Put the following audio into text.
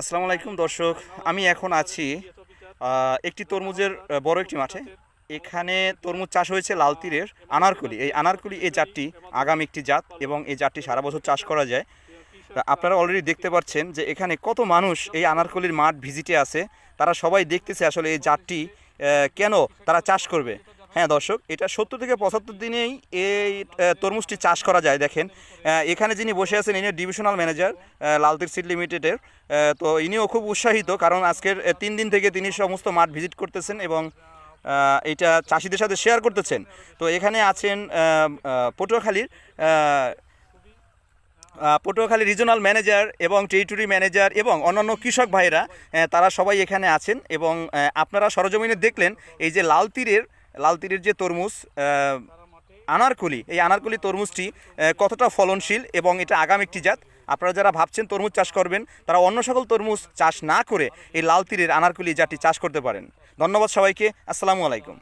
আসসালামু আলাইকুম, দর্শক। আমি এখন আছি একটি তরমুজের বড় একটি মাঠে। এখানে তরমুজ চাষ হয়েছে লাল তীরের আনারকুলি। এই আনারকুলি, এই জাতটি আগাম একটি জাত এবং এই জাতটি সারা বছর চাষ করা যায়। আপনারা অলরেডি দেখতে পাচ্ছেন যে এখানে কত মানুষ এই আনারকলির মাঠ ভিজিটে আছে। তারা সবাই দেখতেছে আসলে এই জাতটি কেন তারা চাষ করবে। হ্যাঁ দর্শক, এটা সত্তর থেকে পঁচাত্তর দিনেই এই তরমুজটি চাষ করা যায়, দেখেন। এখানে যিনি বসে আছেন ইনি ডিভিশনাল ম্যানেজার লালতির সিড লিমিটেডের। তো ইনিও খুব উৎসাহিত, কারণ আজকের তিন দিন থেকে তিনি সমস্ত মাঠ ভিজিট করতেছেন এবং এটা চাষিদের সাথে শেয়ার করতেছেন। তো এখানে আছেন পটুয়াখালীর পটুয়াখালী রিজনাল ম্যানেজার এবং টেরিটরি ম্যানেজার এবং অন্যান্য কৃষক ভাইরা তারা সবাই এখানে আছেন এবং আপনারা সরজমিনে দেখলেন, এই যে লাল তীরের লাল তীরের যে তরমুজ আনারকুলি, এই আনারকুলি তরমুজটি কতটা ফলনশীল এবং এটা আগাম একটি জাত? আপনারা যারা ভাবছেন তরমুজ চাষ করবেন, তারা অন্য সকল তরমুজ চাষ না করে এই লাল তীরের আনারকুলি জাতটি চাষ করতে পারেন। ধন্যবাদ সবাইকে, আসসালামু আলাইকুম।